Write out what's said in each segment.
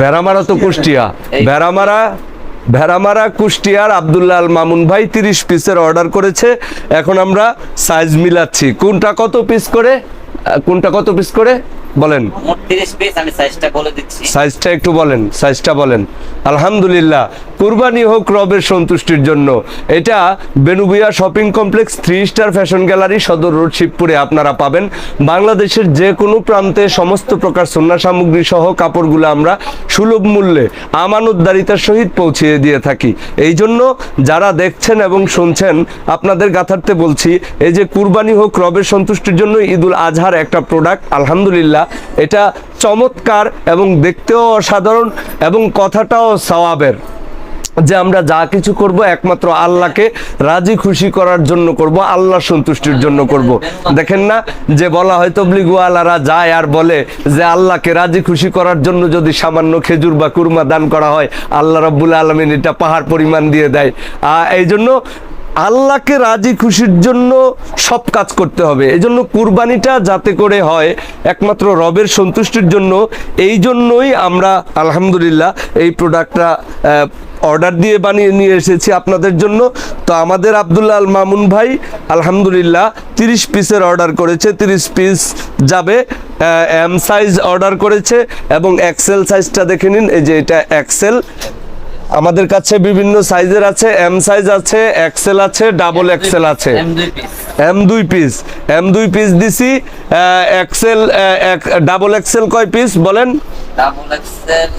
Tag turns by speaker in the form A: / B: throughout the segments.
A: ভেড়ামারা তো কুষ্টিয়া।
B: বেড়ামারা
A: ভেড়ামারা ভেড়ামারা কুষ্টিয়ার আবদুল্লাহ আল মামুন ভাই তিরিশ পিসের অর্ডার করেছে। এখন আমরা সাইজ মিলাচ্ছি। কোনটা কত পিস করে? কোনটা কত পিস করে? বলেন।
B: সাইজটা
A: সাইজটা একটু বলেন সাইজটা বলেন। আলহামদুলিল্লাহ কুরবানি হোক রবের সন্তুষ্টির জন্য। এটা বেনুবিয়া shopping complex three star fashion gallery সদর রোড শিবপুরে আপনারা পাবেন। বাংলাদেশের যে কোনো প্রান্তে সমস্ত প্রকার সন্না সামগ্রী সহ কাপড়গুলো আমরা সুলভ মূল্যে আমানতদারিতার সহিত পৌঁছিয়ে দিয়ে থাকি। এই জন্য যারা দেখছেন এবং শুনছেন আপনাদের গাথার্থে বলছি এই যে কুরবানি হোক রবের সন্তুষ্টির জন্য ঈদুল আজহার একটা প্রোডাক্ট আলহামদুলিল্লাহ এটা চমৎকার এবং দেখতেও অসাধারণ এবং কথাটাও সওয়াবের যে আমরা যা কিছু করব একমাত্র আল্লাহকে রাজি খুশি করার জন্য করব আল্লাহ সন্তুষ্টির জন্য করব। দেখেন না, যে বলা হয় তবলিগুয়ালারা যায় আর বলে যে আল্লাহকে রাজি খুশি করার জন্য যদি সামান্য খেজুর বা কুরমা দান করা হয়, আল্লাহ রাব্বুল আলমিন এটা পাহাড় পরিমাণ দিয়ে দেয়। এই জন্য আল্লাহকে রাজি খুশির জন্য সব কাজ করতে হবে। এই জন্য কুরবানিটা যাতে করে হয় একমাত্র রবের সন্তুষ্টির জন্য, এই জন্যই আমরা আলহামদুলিল্লাহ এই প্রোডাক্টটা অর্ডার দিয়ে বানিয়ে নিয়ে এসেছি আপনাদের জন্য। তো আমাদের আব্দুল্লাহ আল মামুন ভাই আলহামদুলিল্লাহ তিরিশ পিসের অর্ডার করেছে, তিরিশ পিস যাবে এম সাইজ অর্ডার করেছে এবং এক্সেল সাইজটা দেখে নিন, এই যে এটা এক্সেল আমাদের কাছে বিভিন্ন সাইজের আছে এম সাইজ আছে এক্সেল আছে ডাবল এক্সেল আছে।
B: এম দুই পিস
A: এম দুই পিস দিছি এক্সেল ডাবল এক্সেল কয় পিস বলেন?
B: ডাবল এক্সেল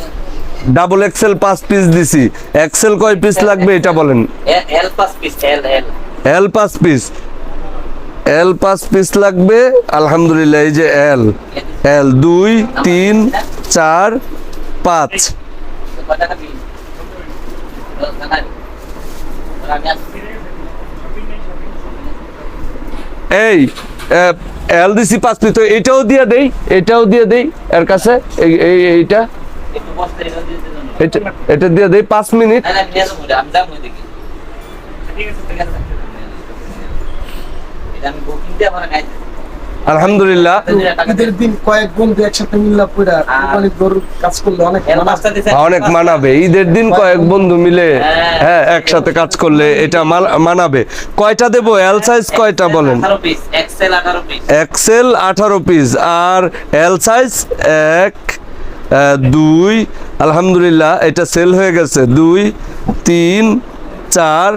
A: ডাবল এক্সেল পাঁচ পিস দিছি। এক্সেল কয় পিস লাগবে এটা বলেন?
B: এল পাঁচ পিস এল এল
A: এল পাঁচ পিস এল পাঁচ পিস লাগবে আলহামদুলিল্লাহ এই যে এল এল দুই তিন চার পাঁচ
B: কয় টাকা বিল আমি আসছি
A: এই এল দিছি পাঁচ পিস তো এটাও দিয়ে দেই এটাও দিয়ে দেই এর কাছে এই এই- এইটা।
B: এটা
A: দিয়ে দেই পাঁচ মিনিট।
B: না না আমি নিয়ে যাব রে, আমি যাব ওইদিকে ঠিক আছে।
A: আলহামদুলিল্লাহ।
C: ঈদের দিন কয়েক বন্ধু একসাথে মিল্লা পুরা কোরবানির গরুর কাজ করলে অনেক মানা
A: মানাবে। ঈদের দিন কয়েক বন্ধু। মিলে
B: হ্যাঁ।
A: হ্যাঁ একসাথে কাজ করলে এটা মানাবে। কয়টা দেবো? এল সাইজ কয়টা বলেন?
B: 18 পিস এক্সেল 18 পিস
A: এক্সেল আঠারো পিস আর এল সাইজ এক দুই আলহামদুলিল্লাহ এটা সেল হয়ে গেছে। দুই তিন চার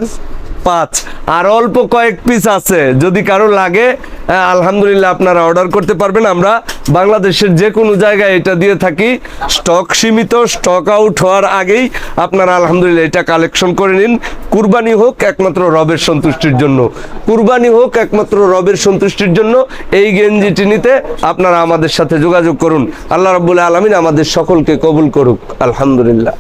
A: পাঁচ। আর অল্প কয়েক পিস আছে, যদি কারও লাগে আলহামদুলিল্লাহ আপনারা অর্ডার করতে পারবেন। আমরা বাংলাদেশের যে কোনো জায়গায় এটা দিয়ে থাকি। স্টক সীমিত স্টক আউট হওয়ার আগেই আপনারা আলহামদুলিল্লাহ এটা কালেকশন করে নিন। কুরবানি হোক একমাত্র রবের সন্তুষ্টির জন্য। কুরবানি হোক একমাত্র রবের সন্তুষ্টির জন্য এই গেঞ্জিটি নিতে আপনারা আমাদের সাথে যোগাযোগ করুন। আল্লাহ রাব্বুল আলমিন আমাদের সকলকে কবুল করুক। আলহামদুলিল্লাহ।